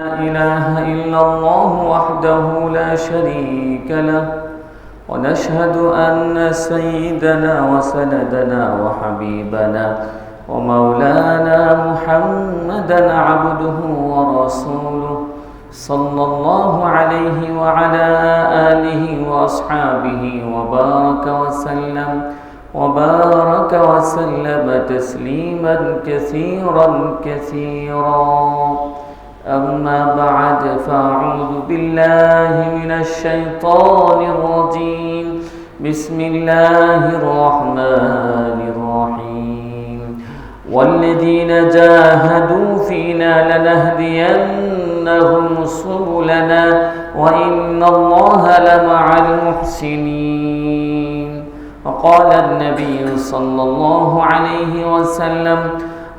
إله إلا الله وحده لا شريك له ونشهد أن سيدنا وسندنا وحبيبنا ومولانا محمدا عبده ورسوله صلى الله عليه وعلى آله وأصحابه وبارك وسلم وبارك وسلم تسليما كثيرا كثيرا. أما بعد فأعوذ بالله من الشيطان الرجيم. بسم الله الرحمن الرحيم. والذين جاهدوا فينا لنهدينهم سبلنا وإن الله لمع المحسنين. وقال النبي صلى الله عليه وسلم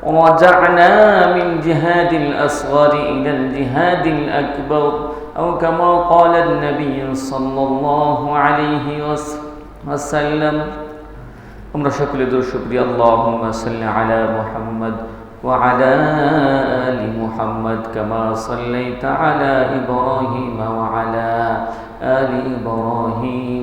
ورجعنا من جهاد الأصغر إلى الجهاد الأكبر. أو كما قال النبي صلى الله عليه وسلم. أمر شكل در شكري اللهم صل على محمد وعلى آل محمد كما صليت على إبراهيم وعلى آل إبراهيم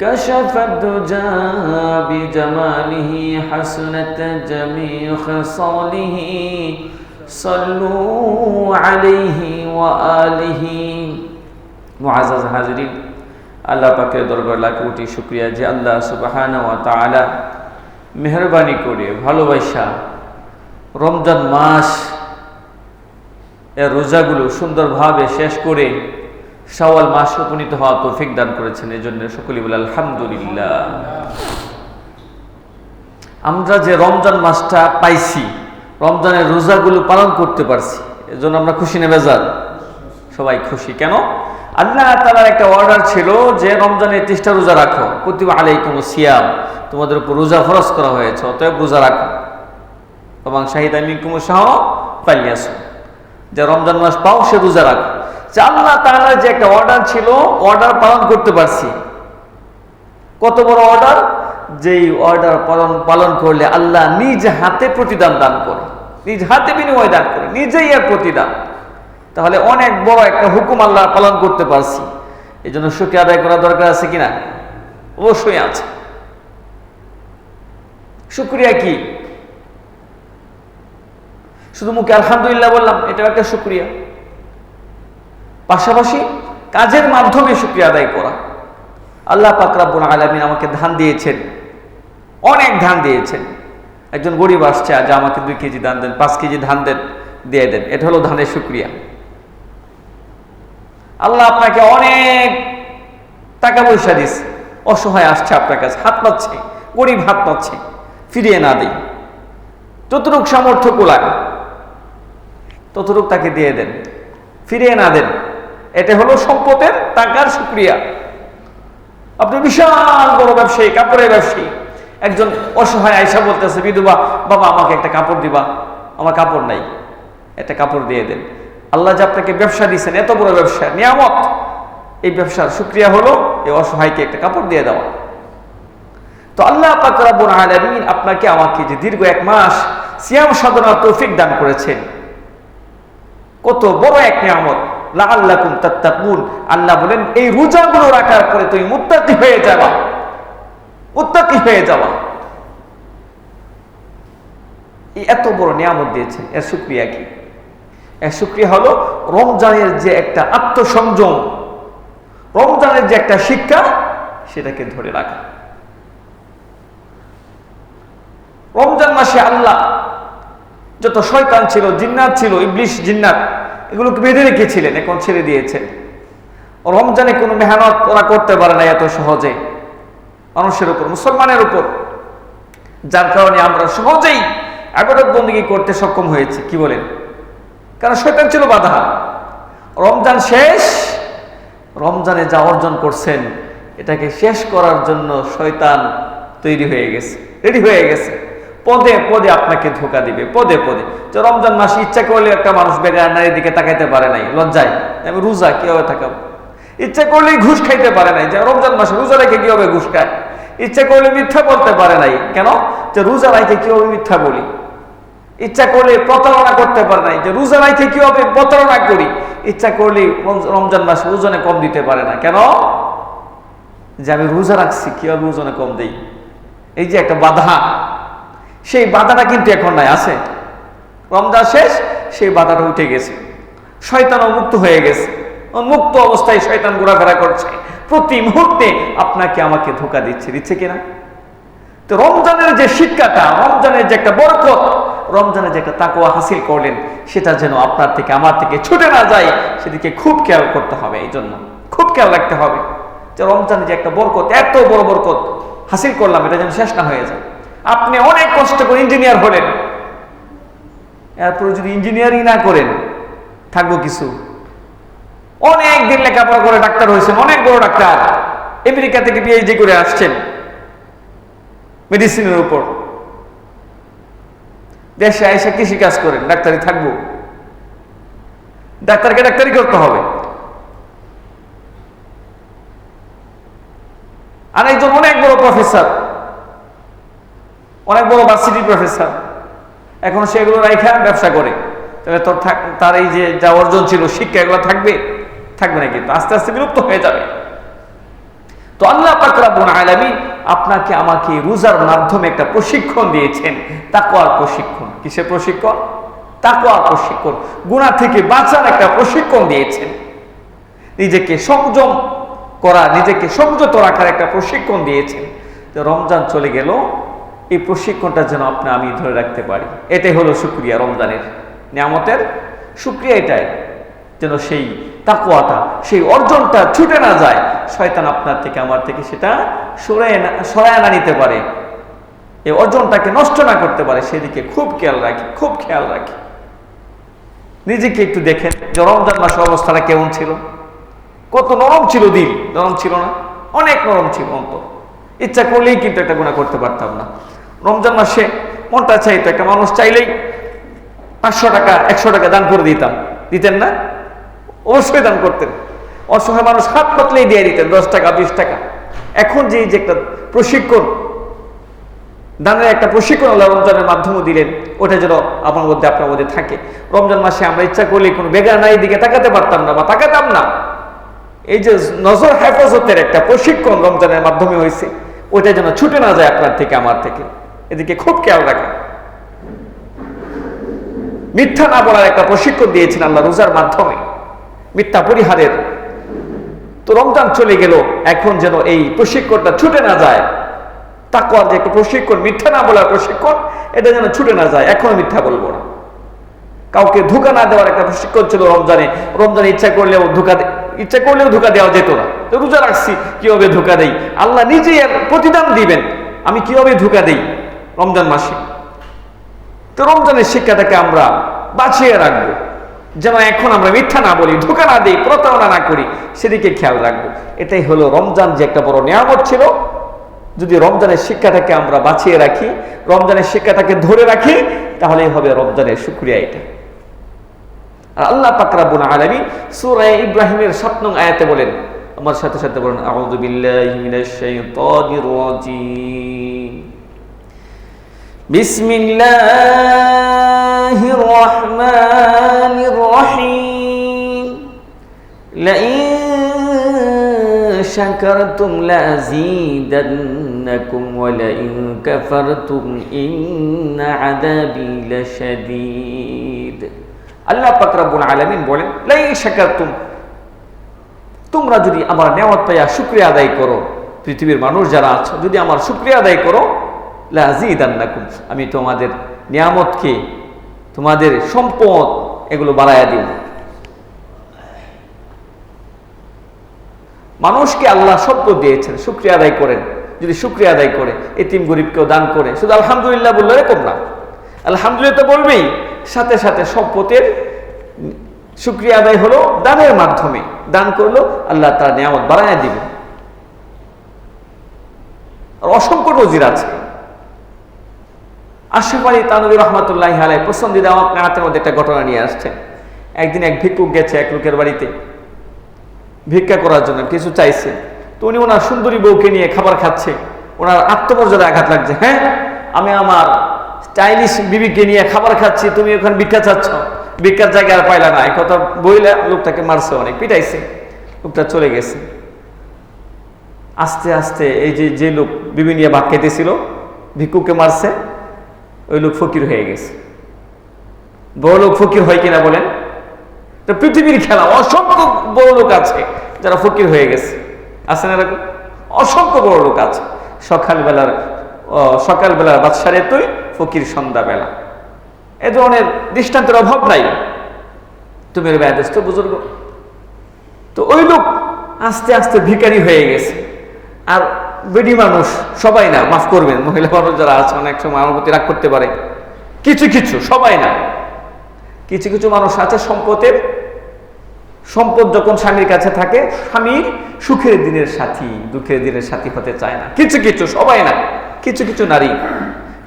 كشف الدجى بجماله حسنت جميع خصاله صلوا عليه وآله معزز حاضرين আল্লাহ পাকের দরবার লাখ কোটি শুক্রিয়া যে আল্লাহ সুবাহানা ওয়া তাআলা মেহরবানি করে ভালোবাসা রমজান মাস এর রোজাগুলো সুন্দরভাবে শেষ করে শাওয়াল মাসে উপনীত হওয়া তৌফিক দান করেছেন। এই জন্য সকলে বলে আলহামদুলিল্লাহ। আমরা যে রমজান মাসটা পাইছি, রমজানের রোজাগুলো পালন করতে পারছি, এজন্য আমরা খুশি নেবে যান সবাই খুশি। কেন? আল্লাহ তালার একটা অর্ডার ছিল যে রমজানের তেষ্টা রোজা রাখো। কুতিবা আলাইকুম সিয়াম। তোমাদের উপর রোজা ফরজ করা হয়েছে, অতএব রোজা রাখো। এবং শাহিদ আমি কুমুসাহ পালিয়াস যে রমজান মাস পাও সে রোজা রাখো। আল্লাহ তালার যে একটা অর্ডার ছিল অর্ডার পালন করতে পারছি। কত বড় অর্ডার যেই অর্ডার পালন পালন করলে আল্লাহ নিজ হাতে প্রতিদান দান করে। নিজ হাতে বিনিময় দান করে, নিজেই এর প্রতিদান। তাহলে অনেক বড় একটা হুকুম আল্লাহ পালন করতে পারছি। এই জন্য সুখী আদায় করা দরকার আছে কিনা? অবশ্যই আছে। শুক্রিয়া কি? শুধু মুখে আলহামদুলিল্লাহ বললাম, এটাও একটা শুক্রিয়া। পাশাপাশি কাজের মাধ্যমে শুক্রিয়া আদায় করা। আল্লাহ পাকরাবুল আলমিন আমাকে ধান দিয়েছেন। অনেক ধান দিয়েছেন। একজন গরিব আসছে, আজ আমাকে দুই কেজি ধান দেন, পাঁচ কেজি ধান দেন, দিয়ে দেন। এটা হলো ধানের শুক্রিয়া। আল্লাহ আপনাকে অনেক টাকা পয়সা দিস অসহায় আসছে আপনার কাছে, হাত পাচ্ছে, গরিব হাত পাচ্ছে, ফিরিয়ে না দিই। যতটুক সামর্থ্য কোলায়, ততটুক তাকে দিয়ে দেন, ফিরিয়ে না দেন। এটা হলো সম্পদের টাকার শুক্রিয়া আপনি বিশাল বড় ব্যবসায়ী, কাপড়ের ব্যবসায়ী। একজন অসহায় আয়সা বলতেছে, বিধবা, বাবা, আমাকে একটা কাপড় দিবা। আমার কাপড় নাই। একটা কাপড় দিয়ে দেন। আল্লাহ যে আপনাকে ব্যবসা দিয়েছেন, এত বড় ব্যবসা, নিয়ামত। এই ব্যবসার শুক্রিয়া হলো এই অসহায়কে একটা কাপড় দিয়ে দেওয়া। তো আল্লাহ আলামিন আপনাকে আমাকে যে দীর্ঘ এক মাস সিয়াম সাধনার তৌফিক দান করেছেন, কত বড় এক নিয়ামত। লাআল্লাকুম তাত্তাকুন। আল্লাহ বলেন, এই রোজাগুলো রাখার পরে তুমি মুত্তাকি হয়ে যাবা। মুত্তাকি হয়ে যাবা। এত বড় নিয়ামত দিয়েছেন এর কি? এর হলো, রমজানের যে একটা আত্মসংযম, রমজানের যে একটা শিক্ষা, সেটাকে ধরে রাখা। রমজান মাসে আল্লাহ, যত শয়তান ছিল, জিন্নাত ছিল ইবলিশ জিন্নাত এগুলোকে বেঁধে রেখেছিলেন, এখন ছেড়ে দিয়েছেন। রমজানে কোনো মেহনত ওরা করতে পারে না এত সহজে। মানুষের উপর, মুসলমানের উপর। যার কারণে আমরা সহজেই আবাদত বন্দী করতে সক্ষম হয়েছে, কি বলেন? কারণ শয়তান ছিল বাধা। রমজান শেষ, রমজানে যা অর্জন করছেন, এটাকে শেষ করার জন্য শয়তান তৈরি হয়ে গেছে রেডি হয়ে গেছে। পদে পদে আপনাকে ধোকা দিবে, পদে পদে। যে রমজান মাসে ইচ্ছা করলে একটা মানুষ বেগার নারীর দিকে তাকাইতে পারে নাই, লজ্জায়। আমি রোজা কীভাবে থাকাবো ইচ্ছা করলেই ঘুষ খাইতে পারে নাই। যে রমজান মাসে রোজা রেখে কীভাবে ঘুষ খায়? ইচ্ছা করলে মিথ্যা বলতে পারে নাই। কেন? যে রোজা রাইতে কীভাবে মিথ্যা বলি? ইচ্ছা করলে প্রতারণা করতে পারে নাই। যে রোজা রাইতে কীভাবে প্রতারণা করি? ইচ্ছা করলে রমজান মাসে ওজনে কম দিতে পারে না। কেন? যে আমি রোজা রাখছি, কীভাবে ওজনে কম দেই? এই যে একটা বাধা। সেই বাধাটা কিন্তু এখন নাই, আছে। রমজান শেষ, সেই বাধাটা উঠে গেছে। শয়তান মুক্ত হয়ে গেছে। মুক্ত অবস্থায় শয়তান ঘোরাফেরা করছে। প্রতি মুহূর্তে আপনাকে আমাকে ধোকা দিচ্ছে দিচ্ছে কিনা? তো রমজানের যে শিক্ষাটা, রমজানের যে একটা বরকত, রমজানের যে একটা তাকুয়া হাসিল করলেন, সেটা যেন আপনার থেকে, আমার থেকে ছুটে না যায়, সেদিকে খুব খেয়াল করতে হবে এই জন্য খুব খেয়াল রাখতে হবে যে রমজানের যে একটা বরকত, এত বড় বরকত হাসিল করলাম, এটা যেন শেষ না হয়ে যায়। আপনি অনেক কষ্ট করে ইঞ্জিনিয়ার হলেন। এরপরে যদি ইঞ্জিনিয়ারিং না করেন, থাকব কিছু। অনেক দিন লেখাপড়া করে ডাক্তার হয়েছেন, অনেক বড় ডাক্তার। আমেরিকা থেকে পিএইচডি করে আসছেন। মেডিসিনের উপর। দেশে এসে কৃষি কাজ করেন, ডাক্তারি থাকব। ডাক্তারকে ডাক্তারি করতে হবে। আর একজন অনেক বড় প্রফেসর অনেক বড় ভার্সিটি প্রফেসর এখন সেগুলো রাইখা ব্যবসা করে। তাহলে তোর তার এই যে যা অর্জন ছিল, শিক্ষা এগুলো থাকবে? থাকবে না কিন্তু আস্তে আস্তে বিলুপ্ত হয়ে যাবে। তো আল্লাহ আলামী আপনাকে আমাকে রোজার মাধ্যমে একটা প্রশিক্ষণ দিয়েছেন। তাকওয়ার প্রশিক্ষণ। কিসের প্রশিক্ষণ? তাকওয়ার প্রশিক্ষণ। গুণা থেকে বাঁচার একটা প্রশিক্ষণ দিয়েছেন। নিজেকে সংযম করা, নিজেকে সংযত রাখার একটা প্রশিক্ষণ দিয়েছেন। রমজান চলে গেল। এই প্রশিক্ষণটা যেন আপনি আমি ধরে রাখতে পারি। এটাই হলো সুক্রিয়া রমজানের নিয়ামতের। সুক্রিয়া এটাই যেন সেই তাকুয়াটা সেই অর্জনটা ছুটে না যায়। শয়তান আপনার থেকে, আমার থেকে সেটা সরায় না সরায় না নিতে পারে। এই অর্জনটাকে নষ্ট না করতে পারে। সেদিকে খুব খেয়াল রাখি, খুব খেয়াল রাখি। নিজেকে একটু দেখেন যে রমজান মাসের অবস্থাটা কেমন ছিল? কত নরম ছিল দিল। নরম ছিল না? অনেক নরম ছিল অন্তর। ইচ্ছা করলেই কিন্তু একটা গুণা করতে পারতাম না। রমজান মাসে মনটা চাইতো, একটা মানুষ চাইলেই পাঁচশো টাকা, একশো টাকা দান করে দিতাম। দিতেন না? অবশ্যই দান করতেন। অসহায় মানুষ হাত পাতলেই দিয়ে দিতেন, দশ টাকা, বিশ টাকা। এখন যে যে একটা প্রশিক্ষণ, দানের একটা প্রশিক্ষণ আল্লাহ রমজানের মাধ্যমে দিলেন, ওটা যেন আমার মধ্যে, আপনার মধ্যে থাকে। রমজান মাসে আমরা ইচ্ছা করলে কোনো বেগার নাই দিকে তাকাতে পারতাম না বা তাকাতাম না। এই যে নজর হেফাজতের একটা প্রশিক্ষণ রমজানের মাধ্যমে হয়েছে, ওটা যেন ছুটে না যায় আপনার থেকে, আমার থেকে। এদিকে খুব খেয়াল রাখা মিথ্যা না বলার একটা প্রশিক্ষণ দিয়েছেন আল্লাহ রোজার মাধ্যমে। মিথ্যা পরিহারের। তো রমজান চলে গেল, এখন যেন এই প্রশিক্ষণটা ছুটে না যায়। তাকওয়ার যে একটা প্রশিক্ষণ, মিথ্যা না বলার প্রশিক্ষণ, এটা যেন ছুটে না যায়, এখনও মিথ্যা বলব না। কাউকে ধোকা না দেওয়ার একটা প্রশিক্ষণ ছিল রমজানে। রমজানে ইচ্ছা করলেও ধোকা ইচ্ছা করলেও ধোকা দেওয়া যেত না। তো রোজা রাখছি, কীভাবে ধোকা দেই? আল্লাহ নিজেই প্রতিদান দিবেন, আমি কীভাবে ধোকা দেই? রমজান মাসে। তো রমজানের শিক্ষাটাকে আমরা বাঁচিয়ে রাখব। যেন এখন আমরা মিথ্যা না বলি, ধোকা না দিই, প্রতারণা না করি, সেদিকে খেয়াল রাখব। এটাই হলো রমজান যে একটা বড় নিয়ামত ছিল। যদি রমজানের শিক্ষাটাকে আমরা বাঁচিয়ে রাখি, রমজানের শিক্ষাটাকে ধরে রাখি, তাহলেই হবে রমজানের শুক্রিয়া এটা। আর আল্লাহ পাকরাবুল আলমী সুরায় ইব্রাহিমের সাত নং আয়াতে বলেন, আমার সাথে সাথে বলেন, আউযু বিসমিল্লাহির রহমানির রহিম لئن شكرتم لأزيدنكم ولئن كفرتم إن عذابي لشديد আল্লাহ পাকরাবুল আলমিন বলেন লাই শাকাতুম তোমরা যদি আমার নেওয়াত পাইয়া শুক্রিয়া আদায় করো পৃথিবীর মানুষ যারা আছো যদি আমার শুক্রিয়া আদায় করো লাজিদান্নাকুম। আমি তোমাদের নিয়ামতকে, তোমাদের সম্পদ এগুলো বাড়াইয়া দিব। মানুষকে আল্লাহ সম্পদ দিয়েছেন, শুক্রিয়া আদায় করেন। যদি শুক্রিয়া আদায় করে, এতিম গরিবকেও দান করে, শুধু আলহামদুলিল্লাহ বললে এরকম না। আলহামদুলিল্লাহ তো বলবেই, সাথে সাথে সম্পদের শুক্রিয়া আদায় হলো দানের মাধ্যমে। দান করল, আল্লাহ তার নিয়ামত বাড়ায় দিবে আর অসংখ্য নজির আছে। আশরাফ আলী তানবী রহমতুল্লাহ আলাই পছন্দিদা আপনার হাতের মধ্যে একটা ঘটনা নিয়ে আসছেন একদিন এক ভিক্ষুক গেছে এক লোকের বাড়িতে, ভিক্ষা করার জন্য, কিছু চাইছে। তো উনি ওনার সুন্দরী বউকে নিয়ে খাবার খাচ্ছে। ওনার আত্মমর্যাদা আঘাত লাগছে। হ্যাঁ আমি আমার চাইনিজ বিবিকে নিয়ে খাবার খাচ্ছি, তুমি ওখানে ভিক্ষা চাচ্ছ। ভিক্ষার জায়গা আর পাইলা না। এই কথা বইলে লোকটাকে মারছে অনেক, পিটাইছে। লোকটা চলে গেছে। আস্তে আস্তে এই যে যে লোক বিবি নিয়ে ভাত খেতেছিল ভিক্ষুকে মারছে। ওই লোক ফকির হয়ে গেছে। বড় লোক ফকির হয় কিনা বলেন? তো পৃথিবীর খেলা, অসংখ্য বড় লোক আছে যারা ফকির হয়ে গেছে। আছে না এরকম? অসংখ্য বড় লোক আছে। সকালবেলার সকালবেলার বাদশারে তুই ফকির সন্ধ্যাবেলা। এ ধরনের দৃষ্টান্তের অভাব নাই। তুমি ব্যয়দস্ত বুজুর্গ। তো ওই লোক আস্তে আস্তে ভিখারি হয়ে গেছে। আর বেডি মানুষ, সবাই না, মাফ করবেন, মহিলা মানুষ যারা আছে, অনেক সময় আমার প্রতি রাগ করতে পারে। কিছু কিছু, সবাই না। কিছু কিছু মানুষ আছে সম্পদের, সম্পদ যখন স্বামীর কাছে থাকে, স্বামীর সুখের দিনের সাথী, দুঃখের দিনের সাথী হতে চায় না। কিছু কিছু, সবাই না। কিছু কিছু নারী,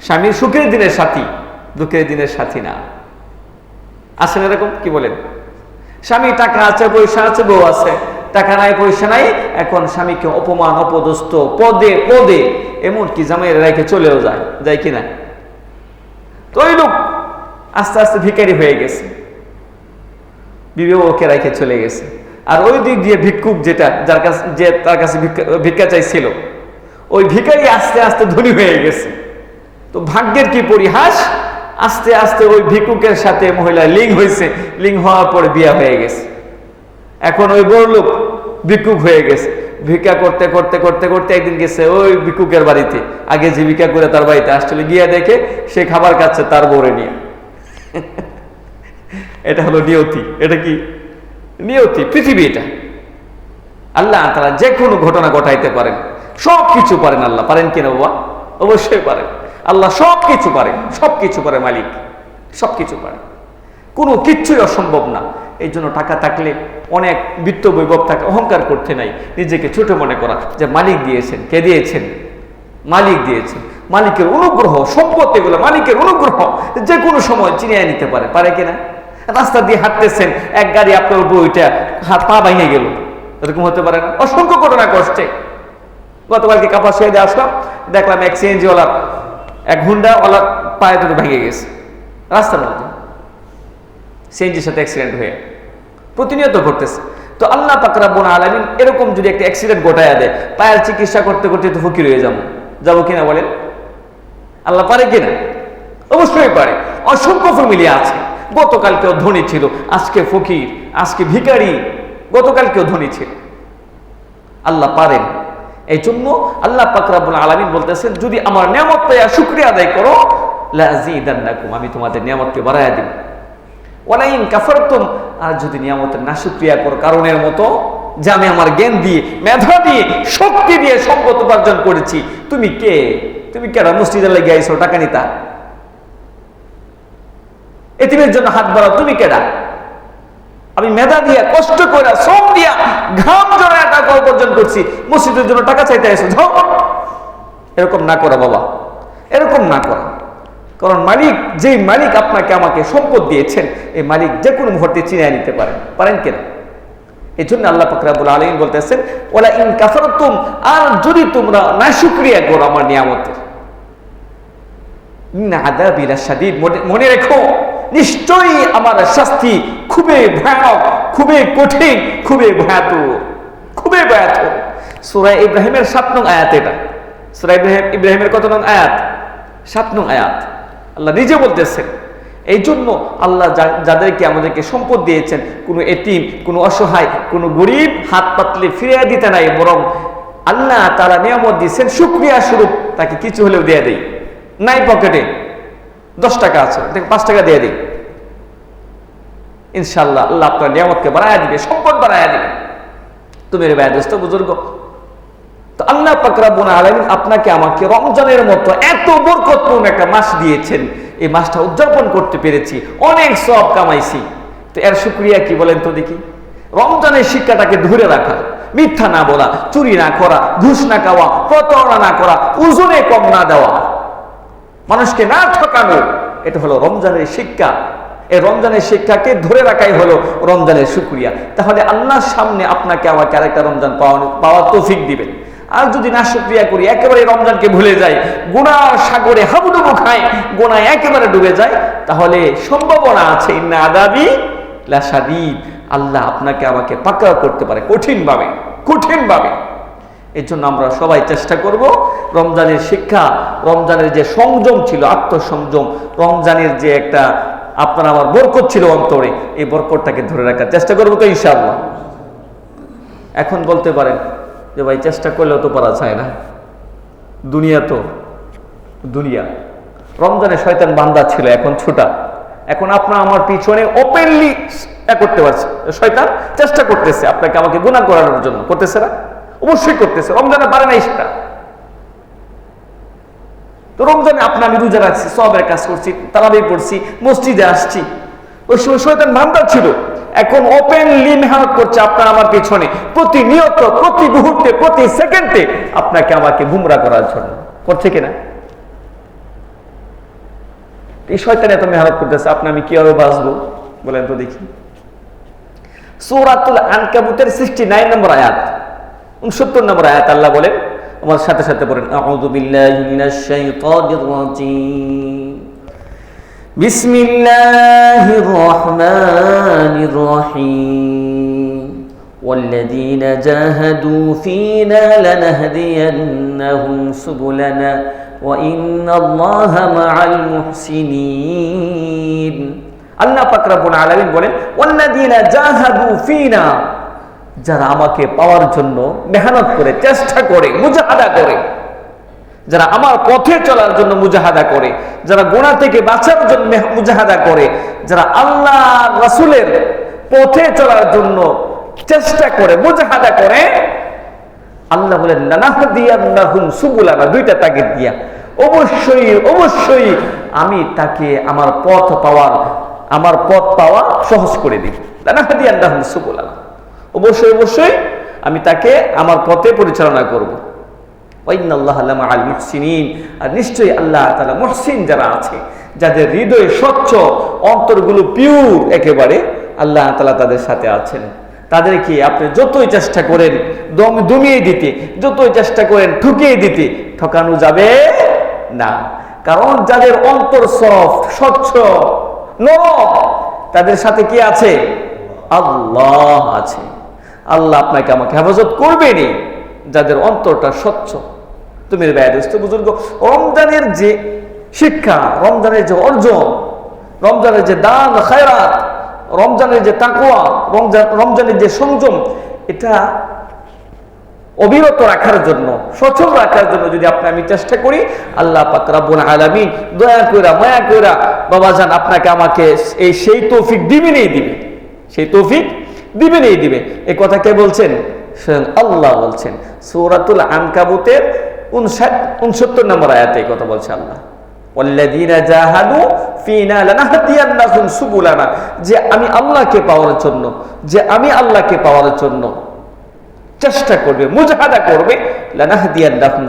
স্বামীর সুখের দিনের সাথী, দুঃখের দিনের সাথী না। আসেন এরকম কি বলেন? স্বামী টাকা আছে, পয়সা আছে, বউ আছে। টাকা নাই, পয়সা নাই, এখন স্বামীকে অপমান, অপদস্থ, পদে পদে, এমনকি জামাইয়ের রেখে চলেও যায় যায় কিনা? তো ওই লোক আস্তে আস্তে ভিকারি হয়ে গেছে। ওকে রেখে চলে গেছে। আর ওই দিক দিয়ে ভিক্ষুক যেটা, যার কাছে, যে তার কাছে ভিক্ষা- চাইছিল, ওই ভিখারি আস্তে আস্তে ধনী হয়ে গেছে। তো ভাগ্যের কি পরিহাস? আস্তে আস্তে ওই ভিক্ষুকের সাথে মহিলা লিঙ্গ হয়েছে লিঙ্গ হওয়ার পরে বিয়া হয়ে গেছে। এখন ওই বড় লোক ভিক্ষুক হয়ে গেছে। ভিক্ষা করতে করতে করতে করতে একদিন গেছে ওই ভিক্ষুকের বাড়িতে। আগে জীবিকা করে তার বাড়িতে আসছিল, গিয়ে দেখে সে খাবার খাচ্ছে তার বউরে নিয়ে। এটা হলো নিয়তি। এটা কি? নিয়তি, পৃথিবী এটা। আল্লাহ তারা যে কোনো ঘটনা ঘটাইতে পারেন। সব কিছু পারেন আল্লাহ। পারেন কিনা বাবা? অবশ্যই পারেন। আল্লাহ সব কিছু পারে। সব কিছু পারে মালিক। সব কিছু পারে। কোনো কিচ্ছুই অসম্ভব না। এই জন্য টাকা থাকলে অনেক বিত্ত বৈভব থাকে, অহংকার করতে নাই। নিজেকে ছোট মনে করা, যে মালিক দিয়েছেন, কে দিয়েছেন? মালিক দিয়েছেন। মালিকের অনুগ্রহ, সম্পদ এগুলো, মালিকের অনুগ্রহ, যে কোনো সময় চিনিয়ে নিতে পারে। পারে কিনা রাস্তা দিয়ে হাঁটতেছেন, এক গাড়ি আপনার উপর ওইটা হাত পা ভাঙে গেল। এরকম হতে পারে না? অসংখ্য ঘটনা ঘটছে। গতকালকে দিয়ে আসলাম, দেখলাম এক সিএনজি ওলা এক হুন্ডা ওলা পায়ে দুটো ভেঙে গেছে। রাস্তার মধ্যে। সিএনজির সাথে অ্যাক্সিডেন্ট হয়ে। প্রতিনিয়ত ঘটতেছে। তো আল্লাহ পাকরাবুন আলমিন এরকম যদি একটা অ্যাক্সিডেন্ট ঘটায় দেয়, পায়ের চিকিৎসা করতে করতে তো ফকির হয়ে যাব। যাব কিনা বলেন? আল্লাহ পারে কিনা? অবশ্যই পারে। অসংখ্য ফ্যামিলি আছে। গতকালকেও ধনী ছিল, আজকে ফকির, আজকে ভিখারি, গতকালকেও ধনী ছিল। আল্লাহ পারেন। এই জন্য আল্লাহ পাকরাবুল আলমিন বলতেছেন, যদি আমার নিয়ামত পাইয়া শুক্রিয়া আদায় করো লাজিদান্নাকুম আমি তোমাদের নিয়ামতকে বাড়াইয়া দিব। ওয়ালাইন কাফারতুম, আর যদি নিয়ামতের না শুক্রিয়া করো কারণের মতো, যে আমি আমার জ্ঞান দিয়ে, মেধা দিয়ে, শক্তি দিয়ে সম্পদ উপার্জন করেছি, তুমি কে? তুমি কেন মসজিদে লেগে আইসো টাকা নিতা? এতিমের জন্য হাত বাড়াও, তুমি কেডা? আমি মেধা দিয়া, কষ্ট করে শ্রম দিয়া, ঘাম জড়ায় টাকা উপার্জন করছি, মসজিদের জন্য টাকা চাইতে এসো যাও। এরকম না করা, বাবা। এরকম না করা। কারণ মালিক, যেই মালিক আপনাকে আমাকে সম্পদ দিয়েছেন, এই মালিক যে কোনো মুহূর্তে চিনে নিতে পারেন। পারেন কিনা? এই জন্য আল্লাহ ফকরাবুল আলমিন বলতেছেন ওলা ইন কাফারতুম, আর যদি তোমরা না শুক্রিয়া করো আমার নিয়ামতের। আযাবি লাশাদীদ। মনে- রেখো, নিশ্চয়ই আমার শাস্তি খুবই ভয়ানক, খুবই কঠিন, খুবই ভয়াতুর খুবই ভয়াতুর। সূরা ইব্রাহিমের সাত নং আয়াত এটা। সূরা ইব্রাহিম, ইব্রাহিমের কত নং আয়াত? সাত নং আয়াত। আল্লাহ নিজে বলতেছেন। এই জন্য আল্লাহ যাদেরকে আমাদেরকে সম্পদ দিয়েছেন, কোনো এতিম, কোনো অসহায়, কোনো গরিব হাত পাতলে ফিরিয়ে দিতে নাই, বরং আল্লাহ তারা নিয়ামত দিয়েছেন, শুক্রিয়া স্বরূপ তাকে কিছু হলেও দিয়ে দেয় নাই পকেটে, দশ টাকা আছে দেখো পাঁচ টাকা দিয়ে দিই। ইনশাল্লাহ আল্লাহ আপনার নিয়ামতকে বাড়ায় দিবে, সম্পদ বাড়ায় দিবে। তুমি রে ব্যয়দস্ত বুজুর্গ আল্লাহ আলমিন আপনাকে আমাকে রমজানের মতো এত বরকতপূর্ণ একটা মাস দিয়েছেন। এই মাসটা উদযাপন করতে পেরেছি, অনেক সব কামাইছি। তো এর শুক্রিয়া কি বলেন তো দেখি? রমজানের শিক্ষাটাকে ধরে রাখা, মিথ্যা না বলা, চুরি না করা, ঘুষ না খাওয়া, প্রতারণা না করা, ওজনে কম না দেওয়া। মানুষকে না ঠকানো, এটা হলো রমজানের শিক্ষা। এই রমজানের শিক্ষাকে ধরে রাখাই হলো রমজানের শুক্রিয়া। তাহলে আল্লাহর সামনে আপনাকে আমাকে আরেকটা রমজান পাওয়া পাওয়ার তৌফিক দিবেন। আর যদি না শুক্রিয়া করি, একেবারে রমজানকে ভুলে যাই, গোনার সাগরে হাবুডুবু খাই, গোনায় একেবারে ডুবে যায় তাহলে সম্ভাবনা আছে আদাবি লাসাদিদ আল্লাহ আপনাকে আমাকে পাকা করতে পারে, কঠিনভাবে কঠিনভাবে। এর জন্য আমরা সবাই চেষ্টা করব, রমজানের শিক্ষা, রমজানের যে সংযম ছিল, আত্মসংযম, রমজানের যে একটা আপনার আমার বরকত ছিল অন্তরে, এই বরকতটাকে ধরে রাখার চেষ্টা করব তো ইনশাআল্লাহ। এখন বলতে পারেন যে ভাই চেষ্টা করলেও তো পারা যায় না। দুনিয়া তো, দুনিয়া। রমজানে শয়তান বান্দা ছিল, এখন ছোটা। এখন আপনার আমার পিছনে ওপেনলি করতে পারছে শয়তান চেষ্টা করতেছে আপনাকে আমাকে গুণা করানোর জন্য। করতেছে না? অবশ্যই করতেছে। রমজানে পারে নাই সেটা। তো রমজানে আপনার আমি রোজা রাখছি, সবের কাজ করছি, তারাবি পড়ছি, মসজিদে আসছি। ওই সময় শয়তান বান্দা ছিল। এখন ওপেনলি মেহনত করছে আপনার আমার পিছনে। প্রতিনিয়ত, প্রতি মুহূর্তে, প্রতি সেকেন্ডে আপনাকে আমাকে গুমরা করার জন্য। করছে কিনা? এই শয়তান এত মেহনত করতেছে, আপনি আমি কীভাবে বাঁচবো? বলেন তো দেখি। সৌরাতুল আনকাবুতের সিক্সটি নাইন নম্বর আয়াত, উনসত্তর নম্বর আয়াত আল্লাহ বলেন, আমার সাথে সাথে বলেন বিসমিল্লাহির রহমানির রহিম والذين جاهدوا فينا لنهدينهم سبلنا وإن الله مع المحسنين আল্লাহ পাক রব্বুল আলামিন বলেন ওয়াল্লাযীনা জাহাদু ফিনা যারা আমাকে পাওয়ার জন্য মেহনত করে চেষ্টা করে মুজাহাদা করে যারা আমার পথে চলার জন্য মুজাহাদা করে, যারা গোনা থেকে বাঁচার জন্য মুজাহাদা করে, যারা আল্লাহ রাসূলের পথে চলার জন্য চেষ্টা করে, মুজাহাদা করে, আল্লাহ বলেন দুইটা তাগিদ দিয়া। অবশ্যই অবশ্যই আমি তাকে আমার পথ পাওয়ার, আমার পথ পাওয়া সহজ করে দিই। লানাহদিয়ান্নাহুম সুবুলানা অবশ্যই অবশ্যই আমি তাকে আমার পথে পরিচালনা করব। আল মুহসিনিন। আর নিশ্চয়ই আল্লাহ তাআলা মুহসিন যারা আছে, যাদের হৃদয় স্বচ্ছ, অন্তরগুলো পিওর একেবারে, আল্লাহ তাআলা তাদের সাথে আছেন। তাদেরকে আপনি যতই চেষ্টা করেন দম দমিয়ে দিতে, যতই চেষ্টা করেন ঠুকিয়ে দিতে, ঠকানো যাবে না। কারণ যাদের অন্তর সফট স্বচ্ছ, নরম, তাদের সাথে কি আছে? আল্লাহ আছে। আল্লাহ আপনাকে আমাকে হেফাজত করবেনই। যাদের অন্তরটা স্বচ্ছ তুমি ব্যয়দস্ত বুজুর্গ, রমজানের যে শিক্ষা, রমজানের যে অর্জন, রমজানের যে দান খায়রাত, রমজানের যে তাকুয়া রমজান, রমজানের যে সংযম, এটা অবিরত রাখার জন্য, সচল রাখার জন্য যদি আপনি আমি চেষ্টা করি, আল্লাহ পাক রাব্বুল আলামিন দয়া কইরা, মায়া কইরা, বাবা জান, আপনাকে আমাকে এই সেই তৌফিক দিবেনই দিবে। সেই তৌফিক দিবেনই দিবে। এই কথা কে বলছেন? আল্লাহ বলছেন। সূরাতুল আনকাবুতের 69 নম্বর আয়াতে এই কথা বলছে আল্লাহ। যে আমি আল্লাহকে পাওয়ার জন্য, যে আমি আল্লাহকে পাওয়ার জন্য চেষ্টা করবে, মুজাহাদা করবে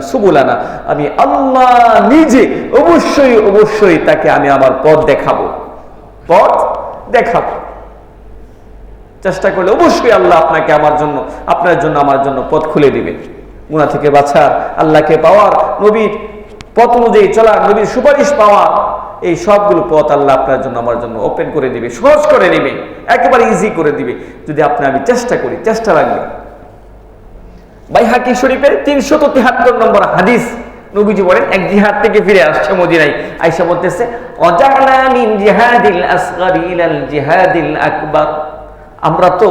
সুবুলানা। আমি আল্লাহ নিজে অবশ্যই অবশ্যই তাকে আমি আমার পথ দেখাবো। পথ দেখাবো। চেষ্টা করলে অবশ্যই আল্লাহ আপনাকে আমার জন্য, আপনার জন্য, আমার জন্য পথ খুলে দিবে। গুণা থেকে বাছা আল্লাহকে পাওয়ার, নবীর পথ অনুযায়ী চলা নবীর সুপারিশ পাওয়া এই সবগুলো পথ আল্লাহ আপনার জন্য আমার জন্য ওপেন করে দিবে, সহজ করে দিবে, একেবারে ইজি করে দিবে। যদি আপনি, আমি চেষ্টা করি, চেষ্টা রাখবে বাইহাকি শরীফের তিনশত তিহাত্তর নম্বর হাদিস, নবীজি বলেন, এক জিহাদ থেকে ফিরে আসছে মদিনায়। আইসা বলতেছে, অজানা জিহাদিল আসগারি ইলাল জিহাদিল আকবার। আমরা তো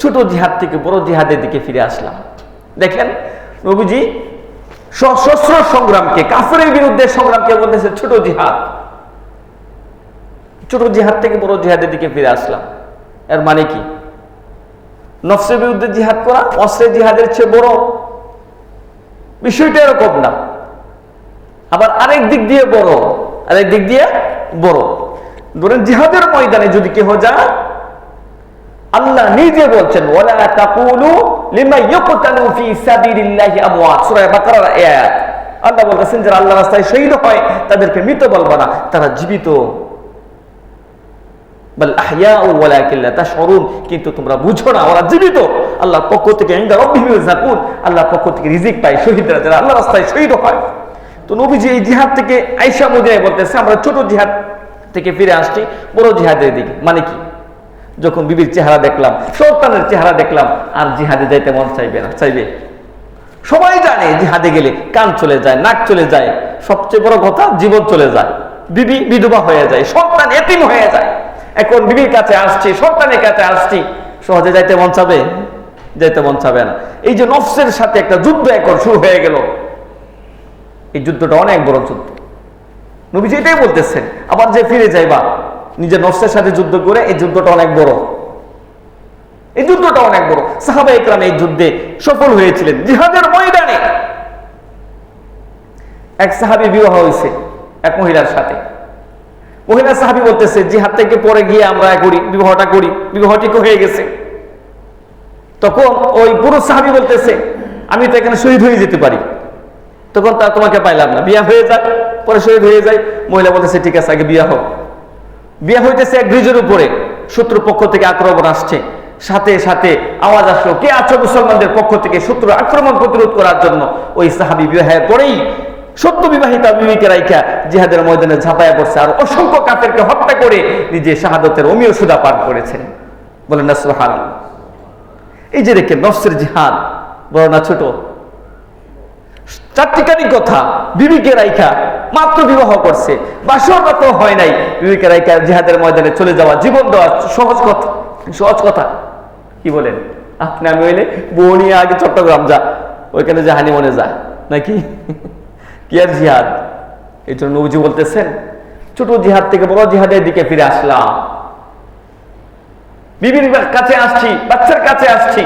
ছোট জিহাদ থেকে বড় জিহাদের দিকে ফিরে আসলাম। দেখেন নবীজি, সশস্ত্র সংগ্রামকে কাফের বিরুদ্ধে সংগ্রামকে বলতেছে, ছোট জিহাদ। ছোট জিহাদ থেকে বড় জিহাদের দিকে ফিরে আসলাম। এর মানে কি? নফসের বিরুদ্ধে জিহাদ করা, অস্ত্রের জিহাদের চেয়ে বড়? বিষয়টা এরকম না। আবার আরেক দিক দিয়ে বড়, আরেক দিক দিয়ে বড়। ধরেন জিহাদের ময়দানে যদি কেহ যায়, আল্লাহ নিজে বলছেন ওলা তাকুলু লিমা ফি সাবিলিল্লাহি আমওয়াত। সূরা বাকারার আয়াত। আল্লাহ যারা আল্লাহ রাস্তায় শহীদ হয়, তাদেরকে মৃত বলব না, তারা জীবিত। বল কিন্তু তোমরা বুঝো না, ওরা জীবিত। আল্লাহর পক্ষ থেকে ইয়ারযাকুন আল্লাহর পক্ষ থেকে রিজিক পায় শহীদরা, যারা আল্লাহ রাস্তায় শহীদ হয়। তো নবীজি এই জিহাদ থেকে আয়েশা মুদিয়ায় বলতেছে, আমরা ছোট জিহাদ থেকে ফিরে আসছি, বড় জিহাদের দিকে। মানে কি? যখন বিবির চেহারা দেখলাম সন্তানের চেহারা দেখলাম, আর জিহাদে যাইতে মন চাইবে না, চাইবে। সবাই জানে জিহাদে গেলে কান চলে যায়, নাক চলে যায়। সবচেয়ে বড় কথা, জীবন চলে যায়। বিবি বিধবা হয়ে যায়, সন্তান এতিম হয়ে যায়। এখন বিবির কাছে আসছি, সন্তানের কাছে আসছি। সহজে যাইতে মন চাবে যাইতে মন চাবে না। এই যে নফসের সাথে একটা যুদ্ধ এখন শুরু হয়ে গেল। এই যুদ্ধটা অনেক বড় যুদ্ধ। নবীজি এটাই বলতেছেন, আবার যে ফিরে যাইবা নিজের নফসের সাথে যুদ্ধ করে এই যুদ্ধটা অনেক বড়। এই যুদ্ধটা অনেক বড়। সাহাবা ইকরাম এই যুদ্ধে সফল হয়েছিলেন। জিহাদের ময়দানে এক সাহাবি বিবাহ হয়েছে এক মহিলার সাথে। মহিলা সাহাবি বলতেছে, জিহাদ থেকে পরে গিয়ে আমরা করি, বিবাহটা করি। বিবাহ ঠিক হয়ে গেছে। তখন ওই পুরুষ সাহাবি বলতেছে, আমি তো এখানে শহীদ হয়ে যেতে পারি। তখন তা তোমাকে পাইলাম না। বিয়া হয়ে যাক, পরে শহীদ হয়ে যায় মহিলা বলতেছে, ঠিক আছে, আগে বিয়া হোক। বিয়া হইতেছে এক ব্রিজের উপরে। শত্রু পক্ষ থেকে আক্রমণ আসছে। সাথে সাথে আওয়াজ আসলো, কে আছো মুসলমানদের পক্ষ থেকে শত্রু আক্রমণ প্রতিরোধ করার জন্য? ওই সাহাবি বিবাহের পরেই সত্য বিবাহিতা বিবিকে রাইখা জিহাদের ময়দানে ঝাঁপাইয়া পড়ছে আর অসংখ্য কাফেরকে হত্যা করে নিজে শাহাদতের অমীয় সুদা পাঠ করেছেন। বলেন না সুহান এই যে দেখে নফসের জিহাদ, বড় না ছোট? চারটিকানি কথা বিবিকে রাইখা মাত্র বিবাহ করছে। বাসরটা তো হয় নাই বিবিকে রাইখা জিহাদের ময়দানে চলে যাওয়া। জীবন দেওয়া সহজ কথা সহজ কথা। কি বলেন? আপনি আমি হইলে বউ আগে চট্টগ্রাম যা, ওইখানে যে হানিমনে যা, নাকি? কি আর জিহাদ? এই জন্য নবজি বলতেছেন, ছোট জিহাদ থেকে বড় জিহাদের দিকে ফিরে আসলাম। বিবির কাছে আসছি, বাচ্চার কাছে আসছি।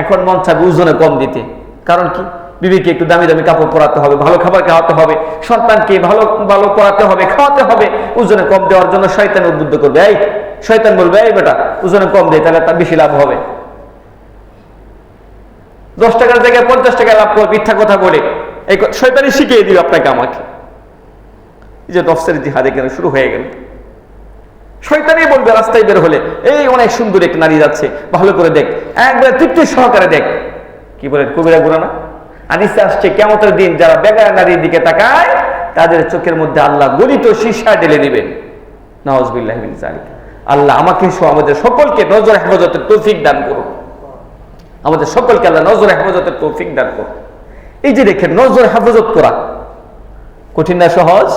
এখন মন চাবে ওজনে কম দিতে। কারণ কি? বিবিকে একটু দামি দামি কাপড় পরাতে হবে, ভালো খাবার খাওয়াতে হবে, সন্তানকে ভালো ভালো পড়াতে হবে, খাওয়াতে হবে, ওজনে কম দেওয়ার জন্য শয়তান উদ্বুদ্ধ করবে। এই, শয়তান বলবে, এই বেটা, ওজনে কম দেয় তাহলে তার বেশি লাভ হবে। দশ টাকার জায়গায় পঞ্চাশ টাকা লাভ করবে মিথ্যা কথা বলে। এই শয়তানি শিখিয়ে দিবে আপনাকে আমাকে। যে নফসের জিহাদ এখানে শুরু হয়ে গেল। শয়তানি বলবে, রাস্তায় বের হলে, এই অনেক সুন্দর এক নারী যাচ্ছে, ভালো করে দেখ, একবার তৃপ্তি সহকারে দেখ। কি বলেন, কবিরা গুণা না আনিসে আসছে কেমতের দিন যারা বেগার নারীর দিকে তাকায়, তাদের চোখের মধ্যে আল্লাহ গলিত শীর্ষা ঢেলে দিবেন। নওয়াজবিল্লাহ আল্লাহ আমাকে আমাদের সকলকে নজর হেফাজতের তৌফিক দান করুন। আমাদের সকলকে আল্লাহ নজর হেফাজতের তৌফিক দান করুন। এই যে দেখেন, নজর হেফাজত করা কঠিন না সহজ?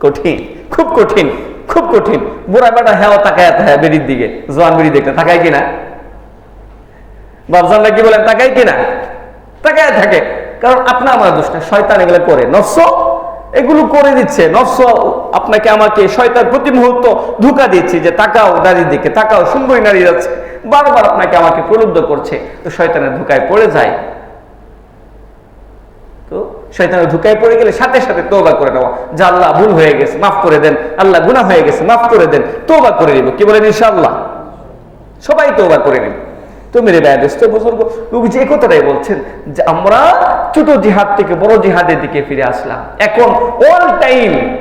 কঠিন, খুব কঠিন খুব কঠিন। বুড়া বেটা হ্যাঁ তাকায় হ্যাঁ বেরির দিকে, জোয়ান বেরি দেখতে, তাকায় কিনা? বাবজানরা কি বলেন, তাকায় কিনা? তাকায় থাকে। কারণ আপনার আমার দোষ না শয়তান এগুলো করে। নফস এগুলো করে দিচ্ছে। নফস আপনাকে আমাকে শয়তান প্রতি মুহূর্ত ধোকা দিচ্ছে যে তাকাও নারীর দিকে, তাকাও, সুন্দরী নারী যাচ্ছে বারবার আপনাকে আমাকে প্রলুব্ধ করছে। তো শয়তানের ধোকায় পড়ে যায়। তো শয়তানের ধোকায় পড়ে গেলে সাথে সাথে তোবা করে নেওয়া। যে আল্লাহ ভুল হয়ে গেছে, মাফ করে দেন। আল্লাহ গুনাহ হয়ে গেছে, মাফ করে দেন। তোবা করে নিব। কি বলেন ইনশাআল্লাহ? সবাই তোবা করে নিব। তো মেরে ব্যস্ত বুজুর্গ নবীজি এই কথাটাই বলছেন যে আমরা ছোট জিহাদ থেকে বড় জিহাদের দিকে ফিরে আসলাম। এখন অল টাইম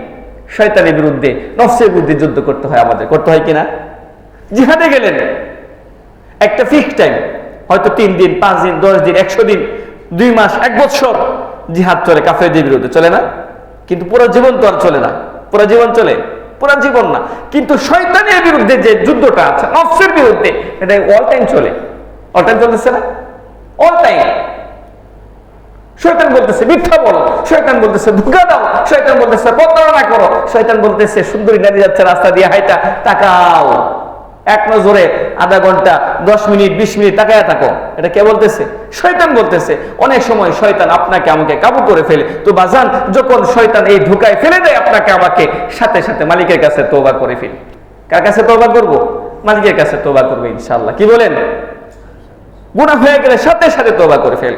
শয়তানের বিরুদ্ধে, নফসের বিরুদ্ধে যুদ্ধ করতে হয় আমাদের। করতে হয় কিনা? জিহাদে গেলেন। একটা ফিক্স টাইম হয়তো তিন দিন, পাঁচ দিন, দশ দিন, একশো দিন, দুই মাস, এক বছর জিহাদ চলে কাফেরদের বিরুদ্ধে। চলে না? কিন্তু পুরো জীবন তো আর চলে না। পুরো জীবন চলে? পুরো জীবন না। কিন্তু শয়তানের বিরুদ্ধে যে যুদ্ধটা আছে, নফসের বিরুদ্ধে এটা অল টাইম চলে। চলতেছে না? অল টাইম শয়তান বলতেছে, মিথ্যা বলো। শয়তান বলতেছে, ধোকা দাও। শয়তান বলতেছে, প্রতারণা করো। শয়তান বলতেছে, সুন্দরী নারী যাচ্ছে রাস্তা দিয়ে হাইটা, তাকাও। এক নজরে আধা ঘণ্টা, দশ মিনিট, বিশ মিনিট তাকায় থাকো। এটা কে বলতেছে? শয়তান বলতেছে। অনেক সময় শয়তান আপনাকে, আমাকে কাবু করে ফেলে। তো বাজান, যখন শয়তান এই ধোকায় ফেলে দেয়, আপনাকে আমাকে সাথে সাথে মালিকের কাছে তোবা করে ফেলি। কার কাছে তোবা করব? মালিকের কাছে তোবা করব ইনশাল্লাহ কি বলেন? গুণা হয়ে গেলে সাথে সাথে তোবা করে ফেল।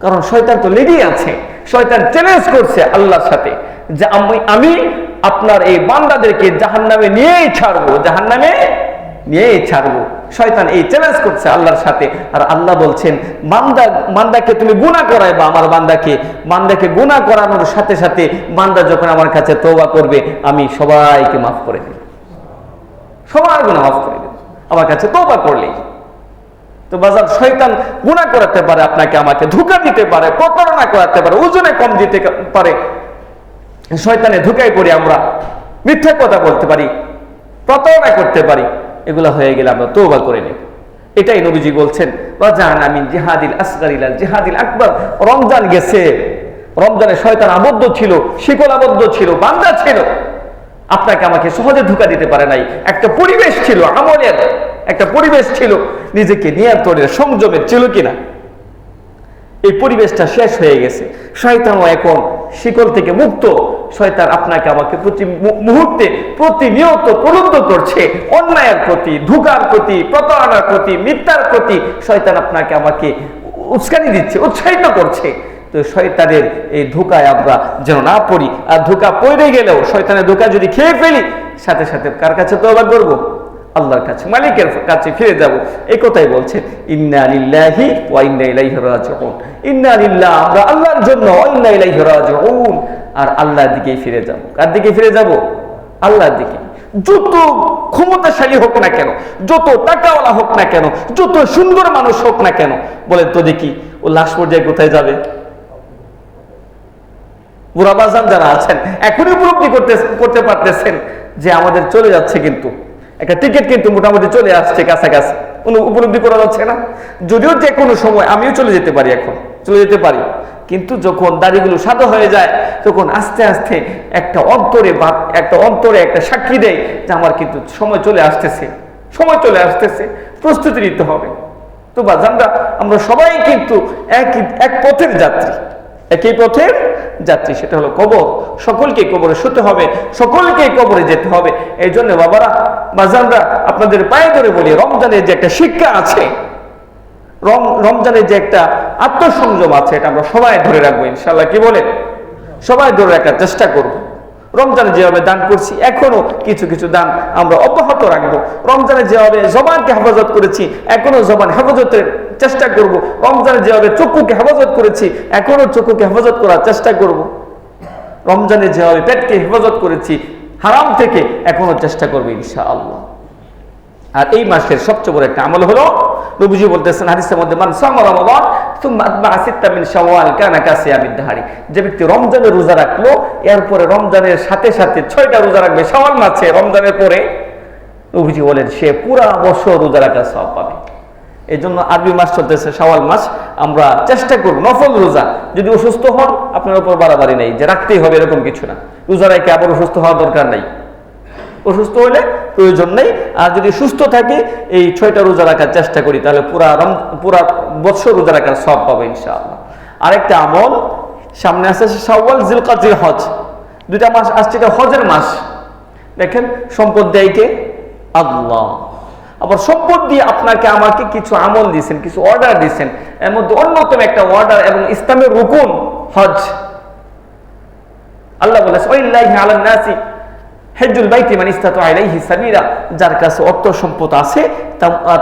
কারণ শয়তান তো লেগেই আছে। শয়তান চ্যালেঞ্জ করছে আল্লাহর সাথে যে আমি আমি আপনার এই বান্দাদেরকে জাহান নামে নিয়েই ছাড়বো জাহান নামে নিয়ে ছাড়বো। শয়তান এই চ্যালেঞ্জ করছে আল্লাহর সাথে। আর আল্লাহ বলছেন, বান্দা, বান্দাকে তুমি গুণা করাই বা আমার বান্দাকে। বান্দাকে গুণা করানোর সাথে সাথে বান্দা যখন আমার কাছে তওবা করবে, আমি সবাইকে মাফ করে দেব। সবাই গুণা মাফ করে দেব। আমার কাছে তওবা করলেই। তো বাজার শয়তান গুণা করাতে পারে, আপনাকে আমাকে ধোকা দিতে পারে, প্রতারণা করাতে পারে, ওজনে কম দিতে পারে। শয়তানে ধোকায় পড়ে আমরা মিথ্যা কথা বলতে পারি, প্রতারণা করতে পারি, এগুলো হয়ে গেলে আমরা তৌবা করে নিই এটাই নবীজি বলছেন রাজান আমিন জিহাদিল আসগারিলাল জিহাদিল আকবর, রমজান গেছে। রমজানে শয়তান আবদ্ধ ছিল, শিকল আবদ্ধ ছিল, বান্দা ছিল। আপনাকে আমাকে সহজে ধোকা দিতে পারে নাই। একটা পরিবেশ ছিল, আমলের। একটা পরিবেশ ছিল, নিজেকে নিয়ন্ত্রণের সংযমের ছিল কিনা? এই পরিবেশটা শেষ হয়ে গেছে। শয়তানও এখন শিকল থেকে মুক্ত। শয়তান আপনাকে আমাকে প্রতি মুহূর্তে প্রতিনিয়ত প্রলুব্ধ করছে। অন্যায়ের প্রতি, ধোকার প্রতি, প্রতারণার প্রতি, মিথ্যার প্রতি। শয়তান আপনাকে আমাকে উস্কানি দিচ্ছে, উৎসাহিত করছে। তো শয়তানের এই ধোকায় আমরা যেন না পড়ি। আর ধোকা পড়ে গেলেও শয়তানের ধোকা যদি খেয়ে ফেলি, সাথে সাথে কার কাছে তো আবার করব? আল্লাহর কাছে, মালিকের কাছে ফিরে যাব। এই কথাই বলছে আমরা আল্লাহর জন্য আর আল্লাহর দিকেই ফিরে যাব। কার দিকে ফিরে যাব? আল্লাহর দিকে। যত ক্ষমতাশালী হোক না কেন, যত টাকাওয়ালা হোক না কেন, যত সুন্দর মানুষ হোক না কেন বলে তো দেখি, ও লাশ পর্যায়ে কোথায় যাবে? বুড়াবাজান যারা আছেন, এখনই উপলব্ধি করতে করতে পারতেছেন যে আমাদের চলে যাচ্ছে কিন্তু। একটা টিকিট কিন্তু মোটামুটি চলে আসছে কাছাকাছি। উপলব্ধি করা যাচ্ছে না। যদিও যে কোনো সময় আমিও চলে যেতে পারি এখন, চলে যেতে পারি। কিন্তু যখন দাড়িগুলো সাদা হয়ে যায়, তখন আস্তে আস্তে একটা অন্তরে বা একটা অন্তরে একটা সাক্ষী দেয় যে আমার কিন্তু সময় চলে আসতেছে। সময় চলে আসতেছে, প্রস্তুতি নিতে হবে। তো বাজানরা আমরা সবাই কিন্তু একই, এক পথের যাত্রী। একই পথের যাত্রী, সেটা হলো কবর। সকলকে কবরে শুতে হবে, সকলকে কবরে যেতে হবে। এই জন্য বাবারা, বাজানরা, আপনাদের পায়ে ধরে বলি, রমজানের যে একটা শিক্ষা আছে, রম- রমজানের যে একটা আত্মসংযম আছে, এটা আমরা সবাই ধরে রাখব ইনশাল্লাহ কি বলেন? সবাই ধরে রাখার চেষ্টা করব। রমজানে যেভাবে দান করছি, এখনও কিছু কিছু দান আমরা অব্যাহত রাখব। রমজানে যেভাবে জবানকে হেফাজত করেছি, এখনও জবান হেফাজতের চেষ্টা করব। রমজানে যেভাবে চক্ষুকে হেফাজত করেছি এখনও চক্ষুকে হেফাজত করার চেষ্টা করব। রমজানে যেভাবে পেটকে হেফাজত করেছি, হারাম থেকে এখনও চেষ্টা করব ইনশাআল্লাহ। আর এই মাসের সবচেয়ে বড় একটা আমল হলো, নবীজি বলতেছেন হাদিসের মধ্যে, মান সামা রমাদান, সুম্মা শাওয়াল, কানা কাসিয়ামিদ দাহারি। যে ব্যক্তি রমজানের রোজা রাখল, এরপরে রমজানের সাথে সাথে ছয়টা রোজা রাখবে শাওয়াল মাসে রমজানের পরে নবীজি বলেন, সে পুরা বছর রোজা রাখার সব পাবে। এই জন্য আরবি মাস চলতেছে, শাওয়াল মাস। আমরা চেষ্টা করব, নফল রোজা। যদি অসুস্থ হন, আপনার উপর বাড়াবাড়ি নেই, যে রাখতেই হবে এরকম কিছু না। রোজা রেখে আবার অসুস্থ হওয়ার দরকার নাই। অসুস্থ হলে প্রয়োজন নেই। আর যদি সুস্থ থাকে, এই ছয়টা রোজা রাখার চেষ্টা করি, তাহলে পুরা পুরা বৎসর রোজা রাখার সব পাবো ইনশাআল্লাহ। আরেকটা আমল, সামনে আছে শাওয়াল জিলকাজির হজ। দুইটা মাস আসছে, এটা হজের মাস। দেখেন, সম্পদ দেয় কে? আল্লাহ। আবার সম্পদ দিয়ে আপনাকে আমাকে কিছু আমল দিয়েছেন কিছু অর্ডার দিয়েছেন এর মধ্যে অন্যতম একটা অর্ডার এবং ইসলামের রুকুন হজ। আল্লাহ বলে নাসি হেজুল বাইতি মান ইস্তাতু আলাইহি সাবিলা। যার কাছে অর্থ সম্পদ আছে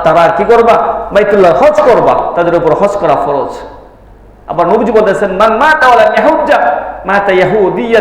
তারা কি করবা? বাইতুল্লাহ হজ করবা। তাদের উপর হজ করা ফরজ। আবার নবীজি বলতেছেন, মান মাতা ওয়ালা ইয়াহুজ্জা, মাতা ইয়াহুদিয়ান